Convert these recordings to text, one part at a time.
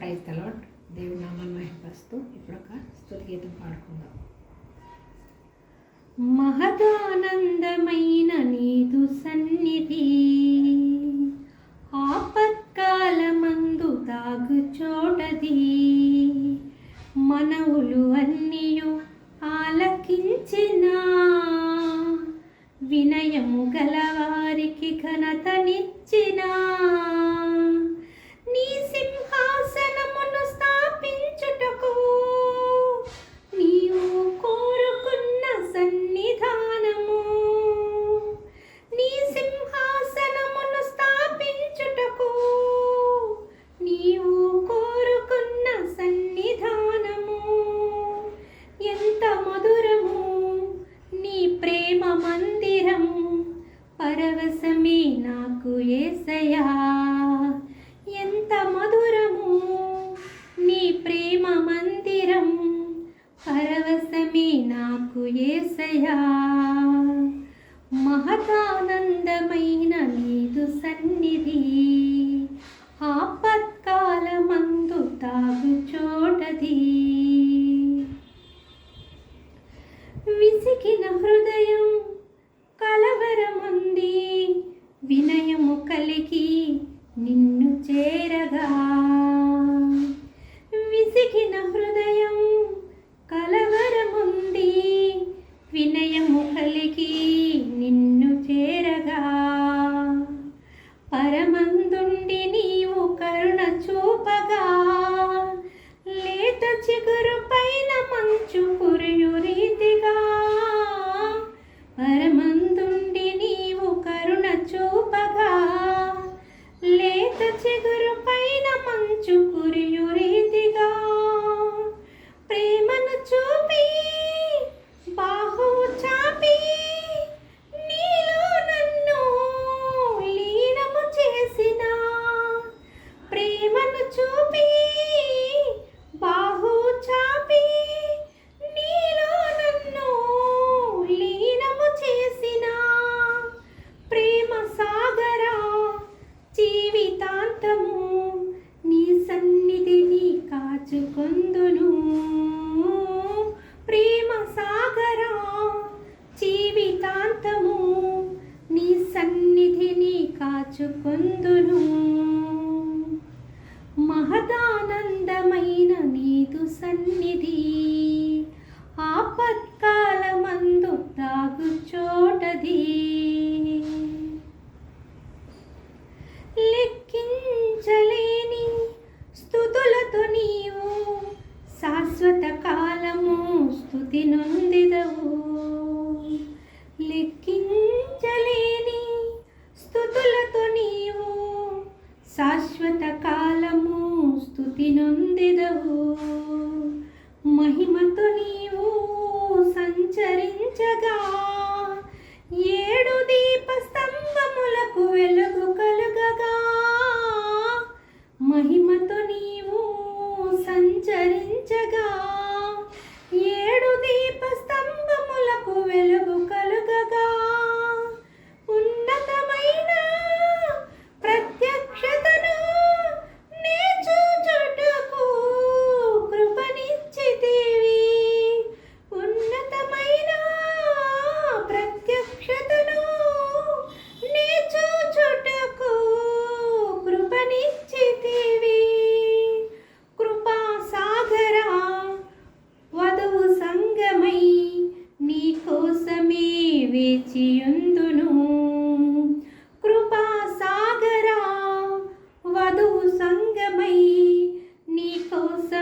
Praise తలాట్ దేవుడి నామాన్ని మహిపరుస్తూ ఇప్పుడు ఒక స్తుతి గీతం పాడుకుందాం. మహదానందమైన నీదు సన్నిధి ఆపత్కాలమందు తాగు చోటది. మనవులు అన్నియు ఆలకించినా వినయము గలవారికి ఘనతనిచ్చినా పరవశమే నాకు ఏసయా ఎంత మధురము నీ ప్రేమ మందిరం. పరవశమే నాకు ఏసయా మహతానందమైన నీదు సన్నిధి. ఆపత్కాలమందు తాగు చోటది. విసికిన హృదయ చిగురు పైన మంచు కురియు రీతిగా. పరమందుండి నీవు కరుణ చూపగా. లేత చిగురు పైన మంచు కురియు రీతిగా. ప్రేమను చూపి బాహువు చాపి నీలో నన్ను లీనము చేసిన. ప్రేమను చూపి జీవితాంతము నీ సన్నిధిని కాచుకొందును. ప్రేమ సాగరా జీవితాంతము. నీ సన్నిధిని కాచుకొందును. మహదానందమైన నీదు సన్నిధి.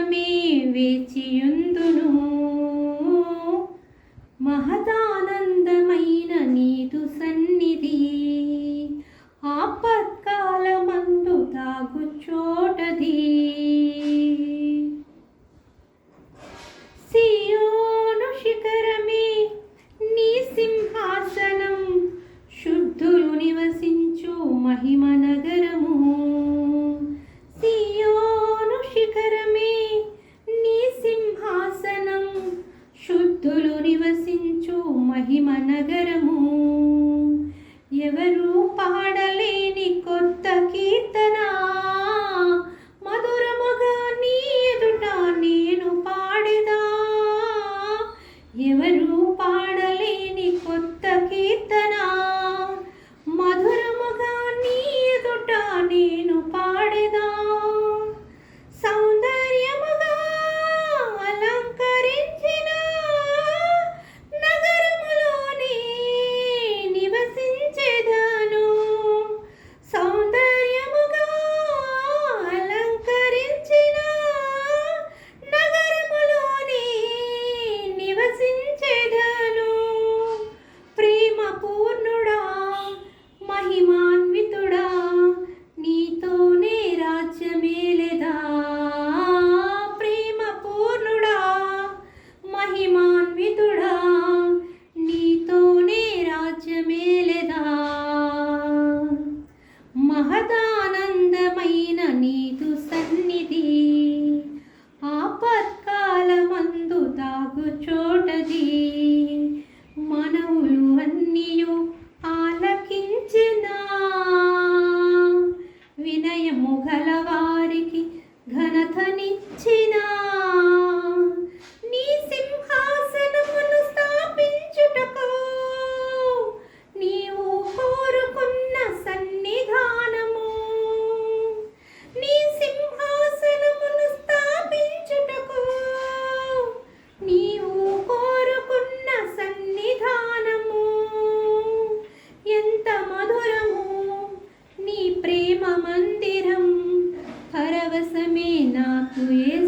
కోసమే వేచియుందును. పూర్ణుడా మహిమా నాకు